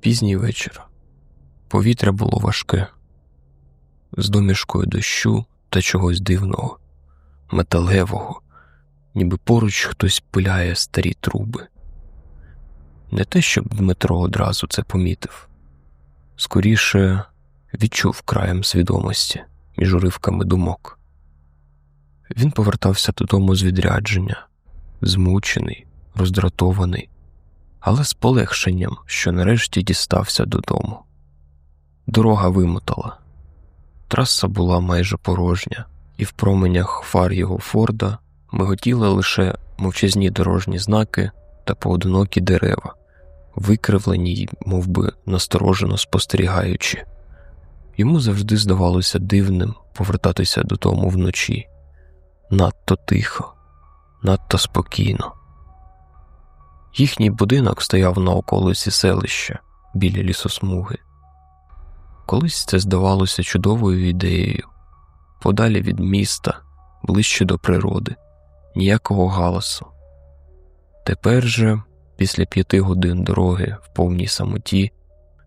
Пізній вечір. Повітря було важке, з домішкою дощу та чогось дивного, металевого, ніби поруч хтось пиляє старі труби. Не те, щоб Дмитро одразу це помітив, скоріше відчув краєм свідомості між уривками думок. Він повертався додому з відрядження, змучений, роздратований, але з полегшенням, що нарешті дістався додому. Дорога вимотала, траса була майже порожня, і в променях фар його Форда миготіли лише мовчазні дорожні знаки та поодинокі дерева, викривлені мов би, насторожено спостерігаючи. Йому завжди здавалося дивним повертатися додому вночі надто тихо, надто спокійно. Їхній будинок стояв на околиці селища біля лісосмуги. Колись це здавалося чудовою ідеєю подалі від міста, ближче до природи, ніякого галасу. Тепер же, після п'яти годин дороги в повній самоті,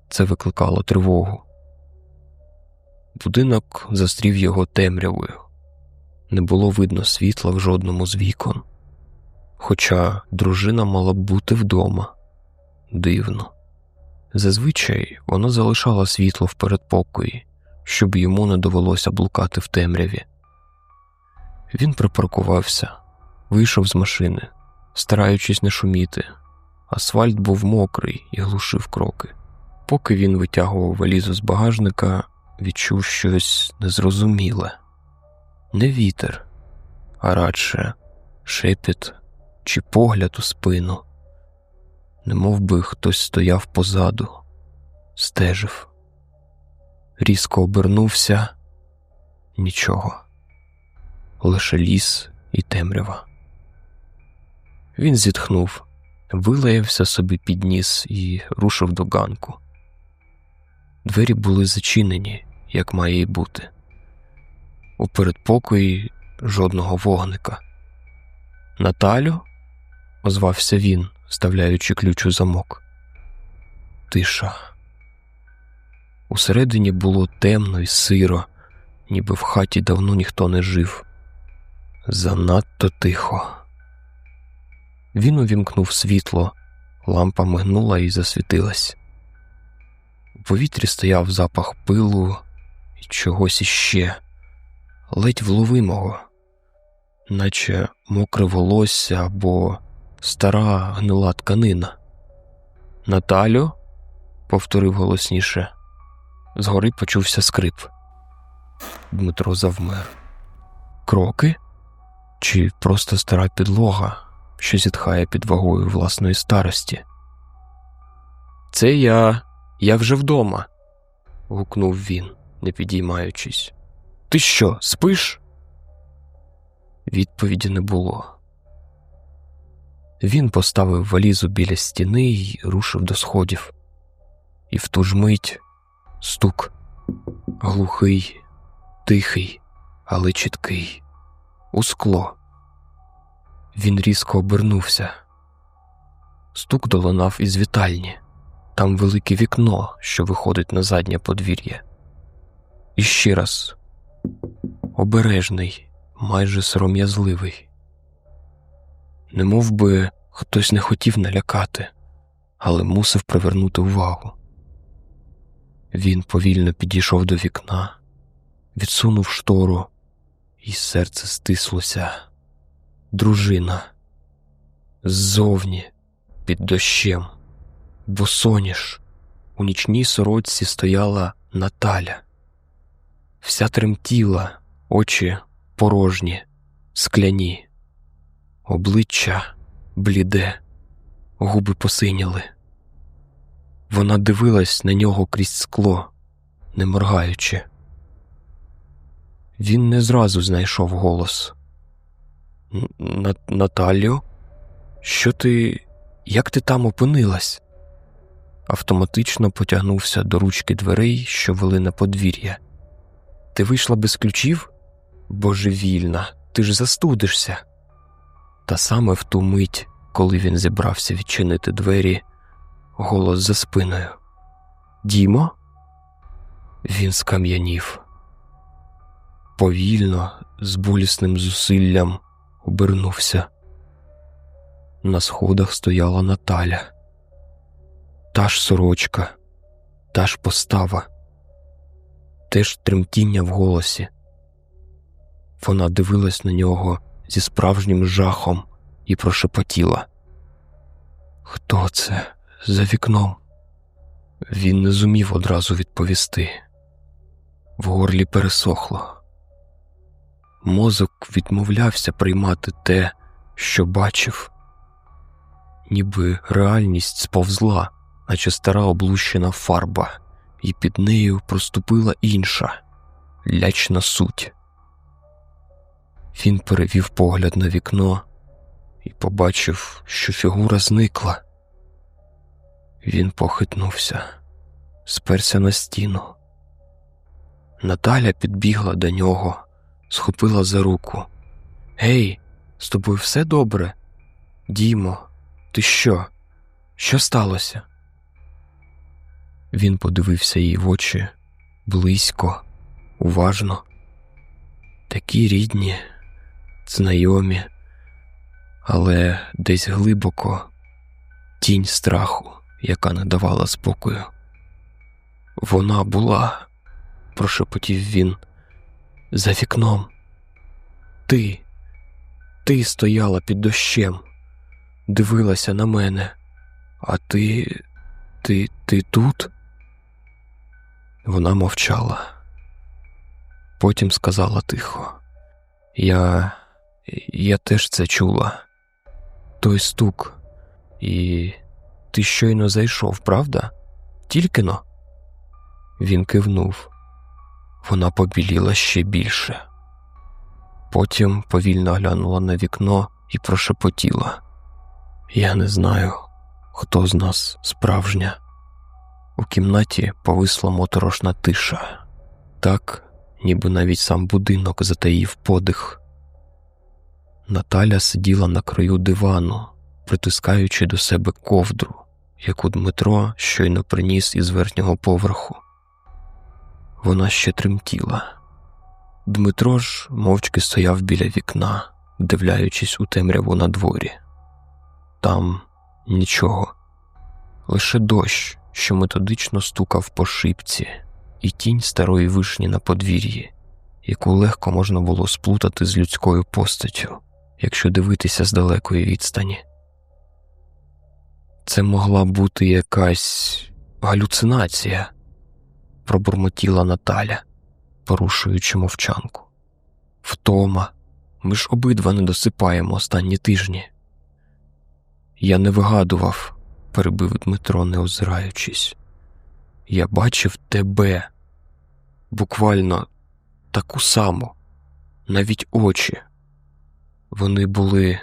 це викликало тривогу. Будинок застрів його темрявою, не було видно світла в жодному з вікон. Хоча дружина мала б бути вдома дивно. Зазвичай вона залишала світло в передпокої, щоб йому не довелося блукати в темряві. Він припаркувався, вийшов з машини, стараючись не шуміти. Асфальт був мокрий і глушив кроки. Поки він витягував валізу з багажника, відчув щось незрозуміле. Не вітер, а радше шепіт чи погляд у спину, немов би хтось стояв позаду, стежив, різко обернувся. Нічого, лише ліс і темрява. Він зітхнув, вилаявся собі під ніс і рушив до ганку. Двері були зачинені, як має й бути. У передпокої жодного вогника. Наталю? озвався він, вставляючи ключ у замок. Тиша. Усередині було темно і сиро, ніби в хаті давно ніхто не жив. Занадто тихо. Він увімкнув світло, лампа мигнула і засвітилась. У повітрі стояв запах пилу чогось іще, ледь вловимого наче мокре волосся або стара гнила тканина. Наталю, повторив голосніше, згори почувся скрип. Дмитро завмер. Кроки? Чи просто стара підлога, що зітхає під вагою власної старості? Це я, я вже вдома. гукнув він, не підіймаючись. Ти що, спиш? Відповіді не було. Він поставив валізу біля стіни і рушив до сходів, і в ту ж мить стук глухий, тихий, але чіткий, у скло. Він різко обернувся. Стук долинав із вітальні, там велике вікно, що виходить на заднє подвір'я. І ще раз обережний майже сором'язливий. Не мов би хтось не хотів налякати, але мусив привернути увагу. Він повільно підійшов до вікна, відсунув штору, і серце стислося. Дружина ззовні, під дощем, босоніж, у нічній сорочці стояла Наталя, вся тремтіла, очі порожні, скляні, обличчя бліде, губи посиніли. Вона дивилась на нього крізь скло, не моргаючи. Він не зразу знайшов голос. Наталю, що ти, як ти там опинилась? автоматично потягнувся до ручки дверей, що вели на подвір'я. Ти вийшла без ключів? Божевільна, ти ж застудишся. Та саме в ту мить, коли він зібрався відчинити двері, голос за спиною. Дімо? Він скам'янів. Повільно, з болісним зусиллям обернувся. На сходах стояла Наталя, та ж сорочка, та ж постава, теж тремтіння в голосі. Вона дивилась на нього зі справжнім жахом і прошепотіла. Хто це за вікном? Він не зумів одразу відповісти. В горлі пересохло. Мозок відмовлявся приймати те, що бачив, ніби реальність сповзла, наче стара облущена фарба, і під нею проступила інша лячна суть. Він перевів погляд на вікно і побачив, що фігура зникла. Він похитнувся, сперся на стіну. Наталя підбігла до нього, схопила за руку. Гей, з тобою все добре? Дімо, ти що? Що сталося? Він подивився їй в очі близько, уважно, такі рідні, знайомі, але десь глибоко тінь страху, яка не давала спокою. Вона була, прошепотів він, за вікном. Ти, ти стояла під дощем, дивилася на мене, а ти, ти, ти тут? Вона мовчала. Потім сказала тихо. Я я теж це чула. Той стук, і ти щойно зайшов, правда? Тільки но? Він кивнув. Вона побіліла ще більше. Потім повільно глянула на вікно і прошепотіла. Я не знаю, хто з нас справжня. У кімнаті повисла моторошна тиша, так, ніби навіть сам будинок затаїв подих. Наталя сиділа на краю дивану, притискаючи до себе ковдру, яку Дмитро щойно приніс із верхнього поверху. Вона ще тремтіла. Дмитро ж мовчки стояв біля вікна, вдивляючись у темряву на дворі. Там нічого, лише дощ, що методично стукав по шипці, і тінь старої вишні на подвір'ї, яку легко можна було сплутати з людською постаттю, якщо дивитися з далекої відстані. Це могла бути якась галюцинація, пробурмотіла Наталя, порушуючи мовчанку. Втома, ми ж обидва не досипаємо останні тижні. Я не вигадував, перебив Дмитро, не озираючись. Я бачив тебе, буквально таку саму, навіть очі. Вони були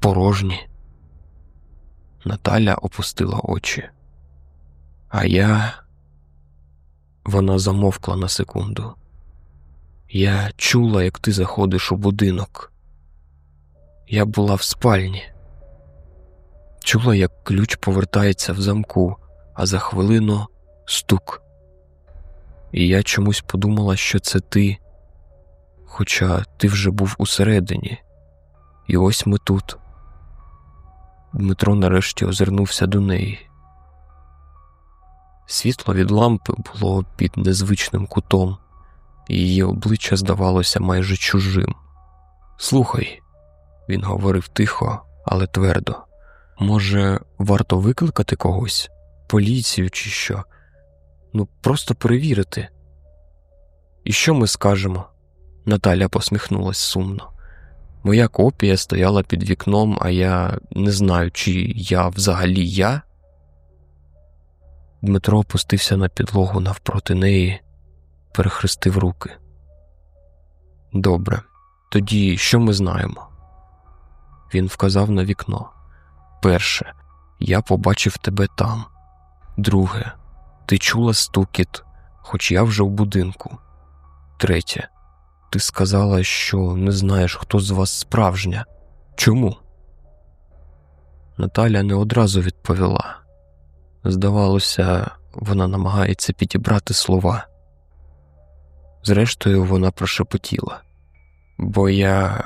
порожні. Наталя опустила очі, а я. Вона замовкла на секунду. Я чула, як ти заходиш у будинок. Я була в спальні. Чула, як ключ повертається в замку, а за хвилину стук. І я чомусь подумала, що це ти, хоча ти вже був усередині, і ось ми тут. Дмитро нарешті озирнувся до неї. Світло від лампи було під незвичним кутом, і її обличчя здавалося майже чужим. Слухай, він говорив тихо, але твердо. Може, варто викликати когось, поліцію чи що? Ну, просто перевірити. І що ми скажемо? Наталя посміхнулась сумно. Моя копія стояла під вікном, а я не знаю, чи я взагалі я. Дмитро опустився на підлогу навпроти неї, перехрестив руки. Добре, тоді що ми знаємо? Він вказав на вікно. Перше, я побачив тебе там, Друге, ти чула стукіт, хоч я вже в будинку. Третє, ти сказала, що не знаєш, хто з вас справжня. Чому? Наталя не одразу відповіла. Здавалося, вона намагається підібрати слова. Зрештою, вона прошепотіла, бо я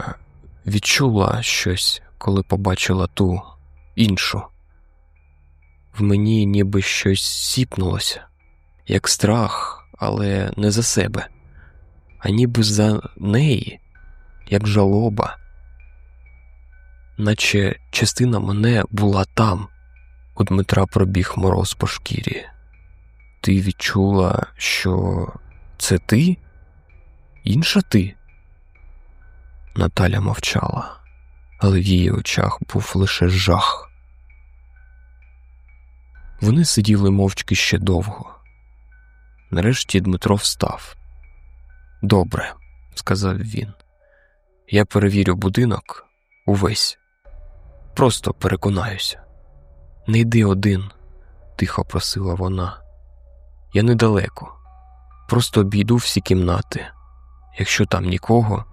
відчула щось, коли побачила ту іншу. В мені ніби щось сіпнулося, як страх, але не за себе, а ніби за неї, як жалоба, наче частина мене була там. У Дмитра пробіг мороз по шкірі. Ти відчула, що це ти? Інша ти? Наталя мовчала, але в її очах був лише жах. Вони сиділи мовчки ще довго. Нарешті Дмитро встав. Добре, сказав він. Я перевірю будинок увесь. Просто переконаюся. Не йди один, тихо просила вона. Я недалеко. Просто обійду всі кімнати. Якщо там нікого,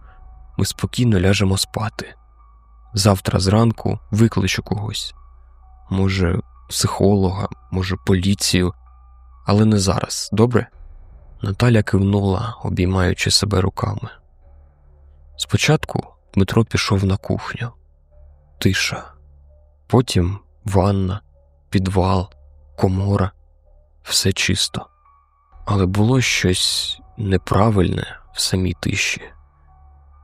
ми спокійно ляжемо спати. Завтра зранку викличу когось. Може, психолога, може, поліцію, але не зараз, добре? Наталя кивнула, обіймаючи себе руками. Спочатку Дмитро пішов на кухню, тиша, потім ванна, підвал, комора, все чисто. Але було щось неправильне в самій тиші,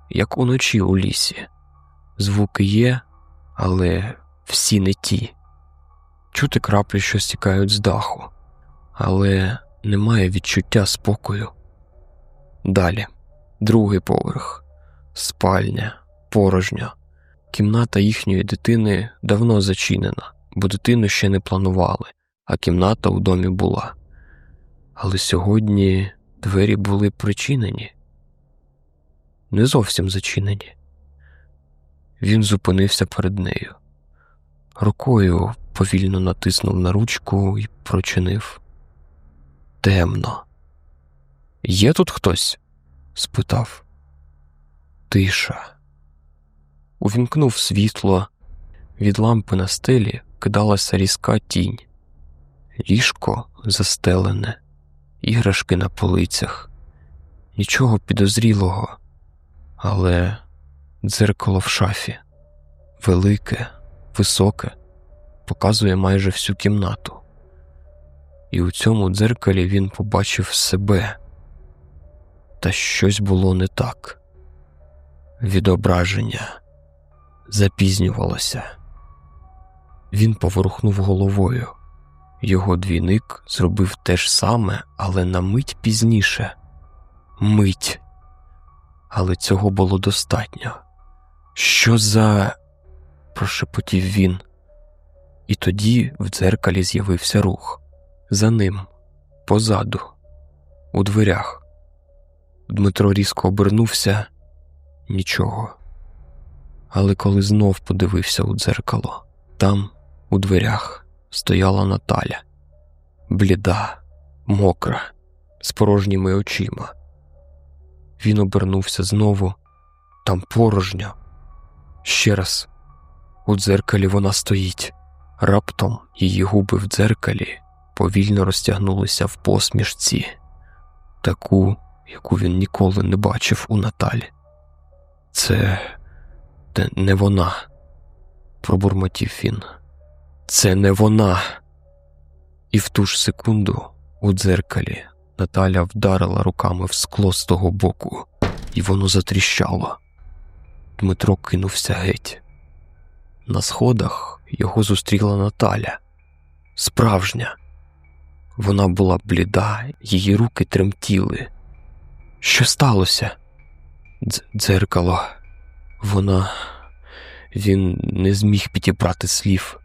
як уночі у лісі. Звуки є, але всі не ті. Чути краплі, що стікають з даху, але немає відчуття спокою. Далі, другий поверх, спальня, порожня. Кімната їхньої дитини давно зачинена, бо дитину ще не планували, а кімната у домі була. Але сьогодні двері були причинені, не зовсім зачинені. Він зупинився перед нею. Рукою повільно натиснув на ручку і прочинив. Темно. Є тут хтось? спитав. Тиша. Увімкнув світло, від лампи на стелі кидалася різка тінь, ліжко застелене, іграшки на полицях, нічого підозрілого, але дзеркало в шафі, велике, високе, показує майже всю кімнату. І у цьому дзеркалі він побачив себе, та щось було не так. Відображення запізнювалося. Він поворухнув головою. Його двійник зробив те ж саме, але на мить пізніше. Мить. Але цього було достатньо. Що за. прошепотів він. І тоді в дзеркалі з'явився рух. За ним, позаду, у дверях. Дмитро різко обернувся нічого. Але коли знов подивився у дзеркало, там, у дверях, стояла Наталя, бліда, мокра, з порожніми очима. Він обернувся знову, там порожньо. Ще раз, у дзеркалі вона стоїть. Раптом її губи в дзеркалі повільно розтягнулися в посмішці, таку, яку він ніколи не бачив у Наталі. Це це не вона, пробурмотів він. Це не вона. І в ту ж секунду у дзеркалі Наталя вдарила руками в скло з того боку, і воно затріщало. Дмитро кинувся геть. На сходах його зустріла Наталя. Справжня. Вона була бліда, її руки тремтіли. Що сталося? Дз дзеркало. Вона, він не зміг підібрати слів.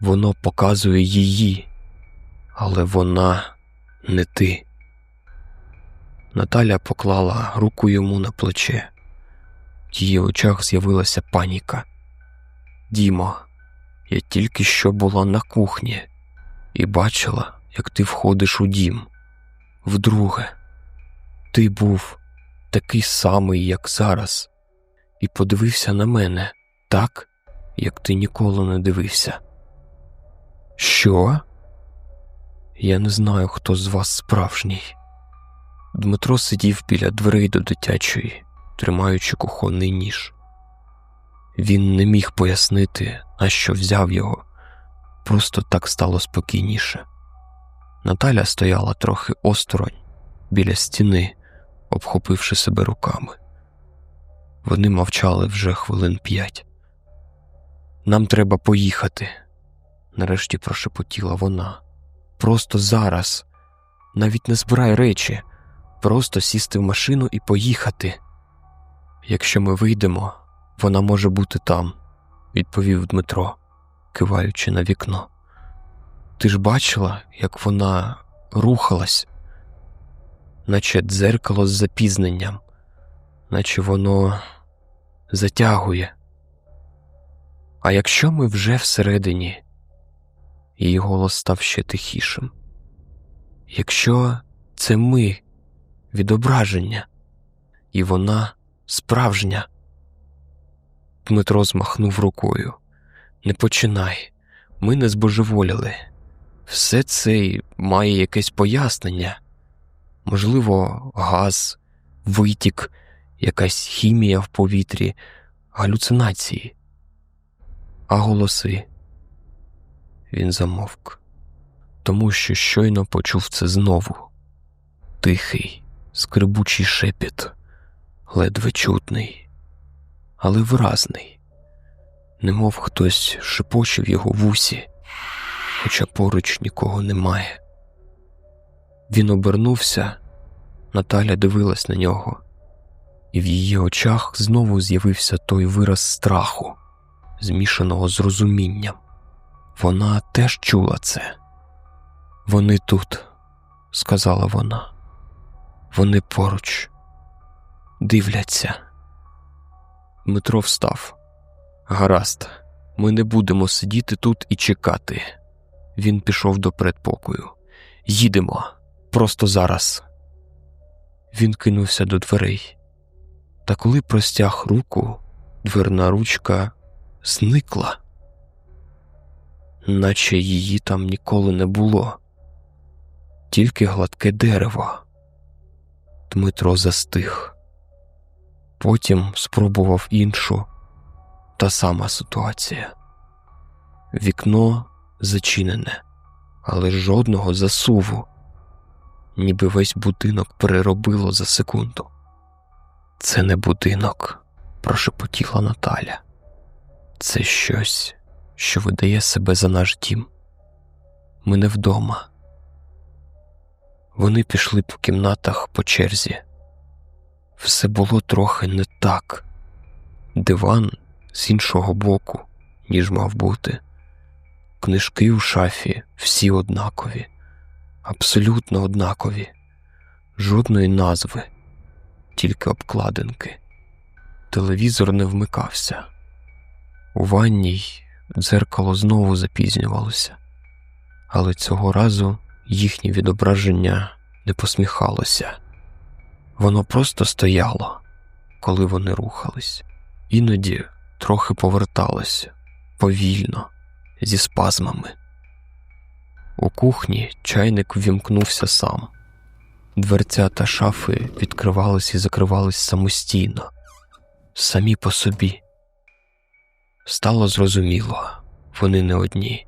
Воно показує її, але вона не ти. Наталя поклала руку йому на плече. В її очах з'явилася паніка. Дімо, я тільки що була на кухні. і бачила, як ти входиш у дім. Вдруге, ти був такий самий, як зараз, і подивився на мене так, як ти ніколи не дивився. Що? Я не знаю, хто з вас справжній. Дмитро сидів біля дверей до дитячої, тримаючи кухонний ніж. Він не міг пояснити, на що взяв його, просто так стало спокійніше. Наталя стояла трохи осторонь, біля стіни, обхопивши себе руками. Вони мовчали вже хвилин п'ять. Нам треба поїхати, нарешті прошепотіла вона. Просто зараз, навіть не збирай речі, просто сісти в машину і поїхати. Якщо ми вийдемо, вона може бути там, відповів Дмитро, киваючи на вікно. Ти ж бачила, як вона рухалась, наче дзеркало з запізненням, наче воно затягує. А якщо ми вже всередині, її голос став ще тихішим. Якщо це ми відображення, і вона справжня. Дмитро змахнув рукою. Не починай, ми не збожеволіли. Все це має якесь пояснення. Можливо, газ, витік, якась хімія в повітрі, галюцинації. А голоси. Він замовк, тому що щойно почув це знову тихий, скрибучий шепіт, ледве чутний, але виразний, немов хтось шепоче в його вусі, хоча поруч нікого немає. Він обернувся, Наталя дивилась на нього, і в її очах знову з'явився той вираз страху, змішаного з розумінням. Вона теж чула це. Вони тут, сказала вона. Вони поруч дивляться. Дмитро встав. Гаразд, ми не будемо сидіти тут і чекати. Він пішов до передпокою. Їдемо просто зараз. Він кинувся до дверей. Та коли простяг руку, дверна ручка зникла наче її там ніколи не було, тільки гладке дерево. Дмитро застиг. Потім спробував іншу та сама ситуація. Вікно зачинене, але жодного засуву, ніби весь будинок переробило за секунду. Це не будинок, прошепотіла Наталя. Це щось що видає себе за наш дім. Ми не вдома. Вони пішли по кімнатах по черзі. Все було трохи не так. Диван з іншого боку, ніж мав бути. Книжки у шафі всі однакові, абсолютно однакові, жодної назви, тільки обкладинки. Телевізор не вмикався. У ванній дзеркало знову запізнювалося, але цього разу їхнє відображення не посміхалося, воно просто стояло, коли вони рухались, іноді трохи поверталося повільно, зі спазмами. У кухні чайник ввімкнувся сам. Дверця та шафи відкривались і закривались самостійно, самі по собі. Стало зрозуміло, вони не одні.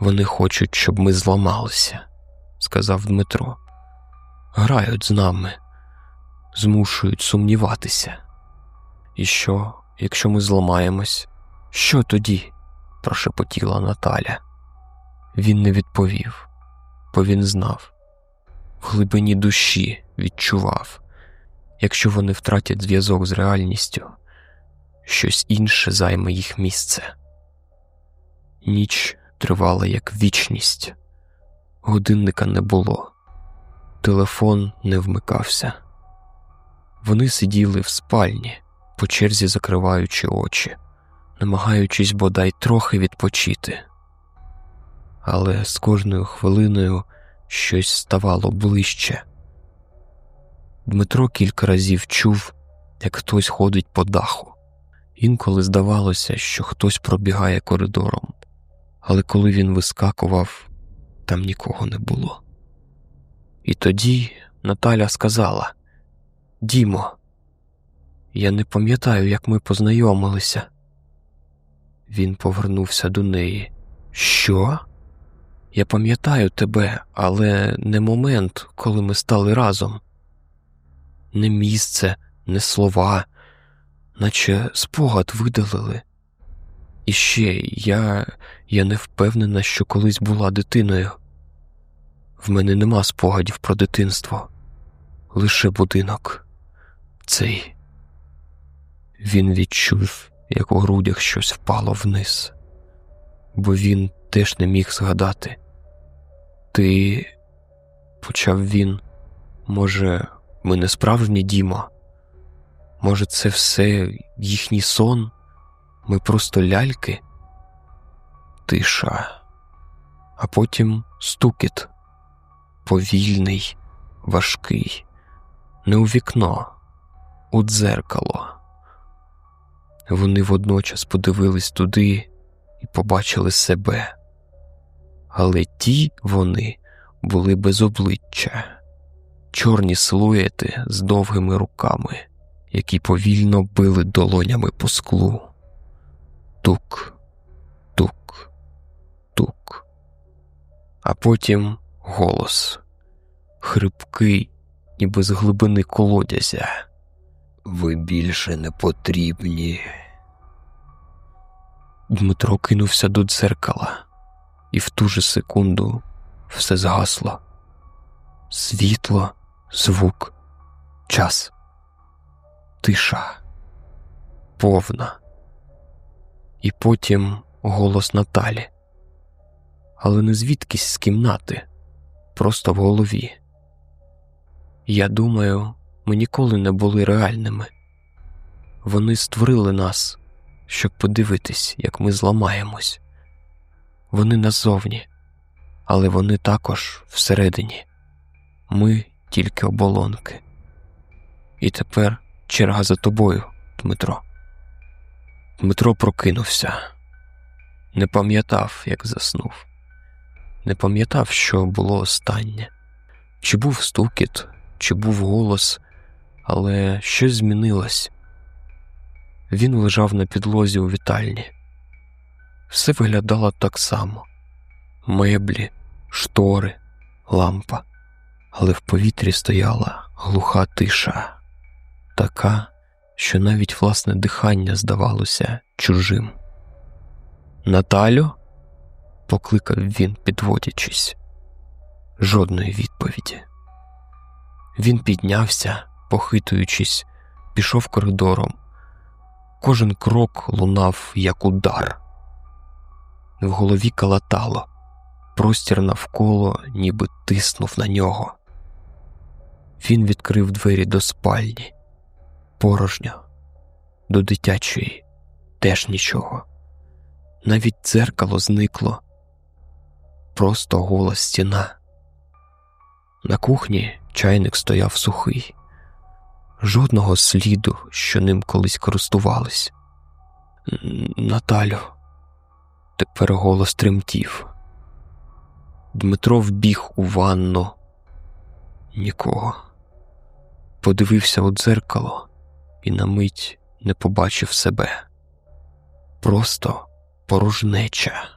Вони хочуть, щоб ми зламалися, сказав Дмитро. Грають з нами, змушують сумніватися. І що, якщо ми зламаємось, що тоді? прошепотіла Наталя. Він не відповів, бо він знав. В глибині душі відчував, якщо вони втратять зв'язок з реальністю щось інше займе їх місце. Ніч тривала як вічність, годинника не було, телефон не вмикався. Вони сиділи в спальні, по черзі закриваючи очі, намагаючись бодай трохи відпочити. але з кожною хвилиною щось ставало ближче. Дмитро кілька разів чув, як хтось ходить по даху. Інколи здавалося, що хтось пробігає коридором, але коли він вискакував, там нікого не було. І тоді Наталя сказала: Дімо, я не пам'ятаю, як ми познайомилися. Він повернувся до неї. Що? Я пам'ятаю тебе, але не момент, коли ми стали разом. Не місце, не слова, наче спогад видалили. І ще я, я не впевнена, що колись була дитиною. В мене нема спогадів про дитинство, лише будинок. Цей. Він відчув, як у грудях щось впало вниз, бо він теж не міг згадати. Ти, почав він, може, ми не справжні Діма? Може, це все їхній сон? Ми просто ляльки? Тиша, а потім стукіт повільний, важкий, не у вікно, у дзеркало. Вони водночас подивились туди і побачили себе, але ті вони були без обличчя, чорні силуети з довгими руками, які повільно били долонями по склу. Тук, тук, тук. А потім голос хрипкий, ніби з глибини колодязя. Ви більше не потрібні. Дмитро кинувся до дзеркала, і в ту же секунду все згасло. Світло, звук, час, тиша, повна. І потім голос Наталі, але не звідкись з кімнати, просто в голові. Я думаю, ми ніколи не були реальними. Вони створили нас, щоб подивитись, як ми зламаємось. Вони назовні, але вони також всередині. Ми тільки оболонки. І тепер черга за тобою, Дмитро. Дмитро прокинувся, не пам'ятав, як заснув, не пам'ятав, що було останнє, чи був стукіт, чи був голос, але щось змінилось. Він лежав на підлозі у вітальні. Все виглядало так само: меблі, штори, лампа, але в повітрі стояла глуха тиша, така, що навіть власне дихання здавалося чужим. Наталю? Покликав він, підводячись. Жодної відповіді. Він піднявся, похитуючись, пішов коридором. Кожен крок лунав, як удар. В голові калатало, простір навколо ніби тиснув на нього. Він відкрив двері до спальні, порожньо, до дитячої, теж нічого. Навіть дзеркало зникло, просто гола стіна. На кухні чайник стояв сухий, жодного сліду, що ним колись користувались. Наталю, тепер голос тремтів. Дмитро вбіг у ванну. Нікого. Подивився у дзеркало і на мить не побачив себе. Просто порожнеча.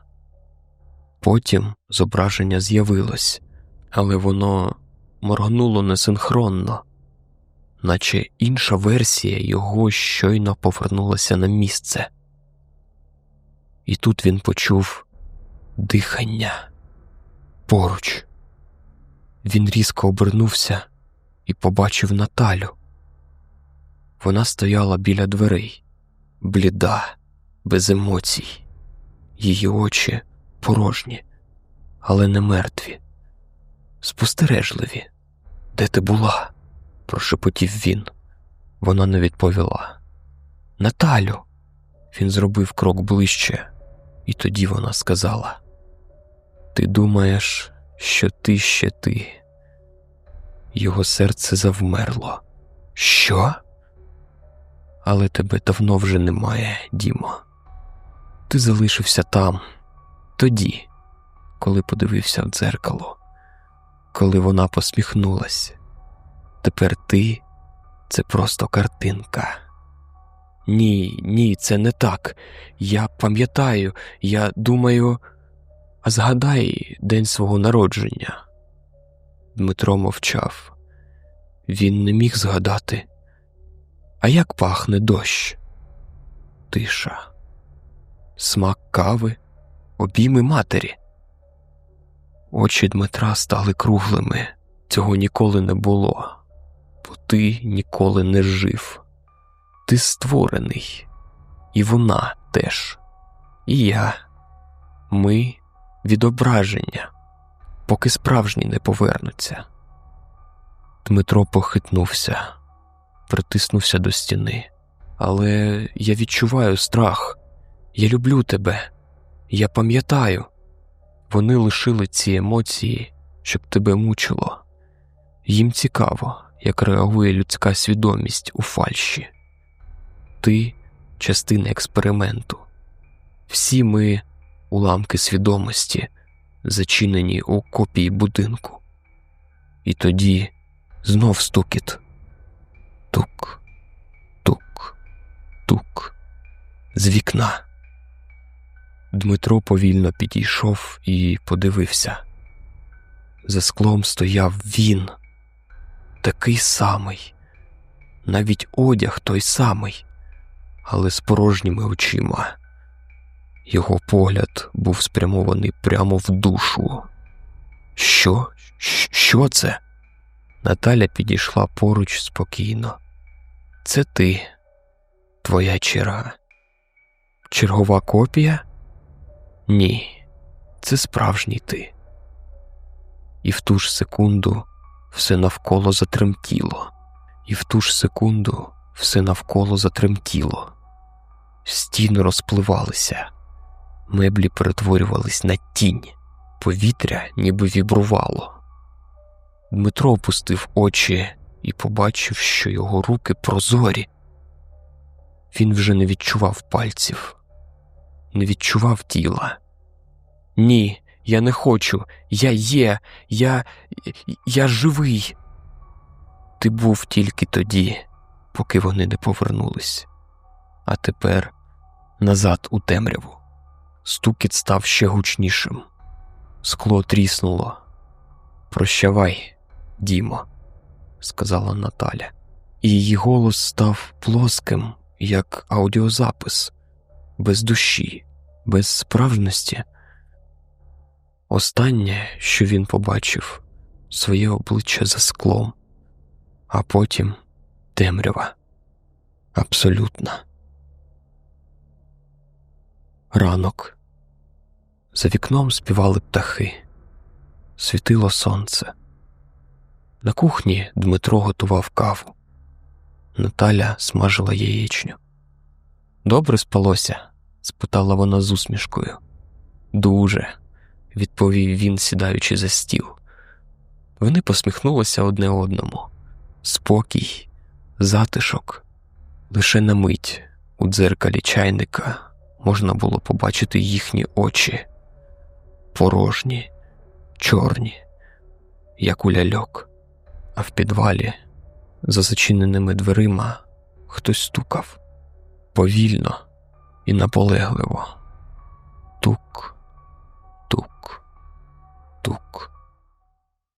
Потім зображення з'явилось, але воно моргнуло несинхронно, наче інша версія його щойно повернулася на місце. І тут він почув дихання поруч. Він різко обернувся і побачив Наталю. Вона стояла біля дверей, бліда, без емоцій, її очі порожні, але не мертві, спостережливі. Де ти була? прошепотів він. Вона не відповіла. Наталю. Він зробив крок ближче, і тоді вона сказала: Ти думаєш, що ти ще ти. Його серце завмерло. Що? Але тебе давно вже немає, Дімо. Ти залишився там, тоді, коли подивився в дзеркало, коли вона посміхнулась. Тепер ти це просто картинка. Ні, ні, це не так. Я пам'ятаю, я думаю, а згадай день свого народження. Дмитро мовчав. Він не міг згадати. А як пахне дощ? Тиша, смак кави, обійми матері. Очі Дмитра стали круглими. Цього ніколи не було, бо ти ніколи не жив. Ти створений, і вона теж, і я. Ми відображення, поки справжні не повернуться. Дмитро похитнувся, притиснувся до стіни. Але я відчуваю страх. Я люблю тебе. Я пам'ятаю. Вони лишили ці емоції, щоб тебе мучило. Їм цікаво, як реагує людська свідомість у фальші. Ти частина експерименту. Всі ми уламки свідомості, зачинені у копії будинку. І тоді знов стукіт. Тук, тук, тук. З вікна. Дмитро повільно підійшов і подивився. За склом стояв він, такий самий, навіть одяг той самий, але з порожніми очима. Його погляд був спрямований прямо в душу. Що? Що це? Наталя підійшла поруч спокійно. Це ти, твоя черга. Чергова копія? Ні, це справжній ти. І в ту ж секунду все навколо затремтіло, і в ту ж секунду все навколо затремтіло. Стіни розпливалися, меблі перетворювались на тінь, повітря ніби вібрувало. Дмитро опустив очі і побачив, що його руки прозорі. Він вже не відчував пальців, не відчував тіла. Ні, я не хочу. Я є, я, я живий. Ти був тільки тоді, поки вони не повернулись, а тепер назад у темряву. Стукіт став ще гучнішим. Скло тріснуло. Прощавай, Дімо, сказала Наталя, і її голос став плоским, як аудіозапис, без душі, без справжності. Останнє, що він побачив, своє обличчя за склом, а потім темрява абсолютна. Ранок. За вікном співали птахи, світило сонце. На кухні Дмитро готував каву. Наталя смажила яєчню. Добре спалося? Спитала вона з усмішкою. Дуже, відповів він, сідаючи за стіл. Вони посміхнулися одне одному. Спокій, затишок. Лише на мить у дзеркалі чайника можна було побачити їхні очі порожні, чорні, як у ляльок, а в підвалі, за зачиненими дверима, хтось стукав повільно і наполегливо. Тук, тук, тук.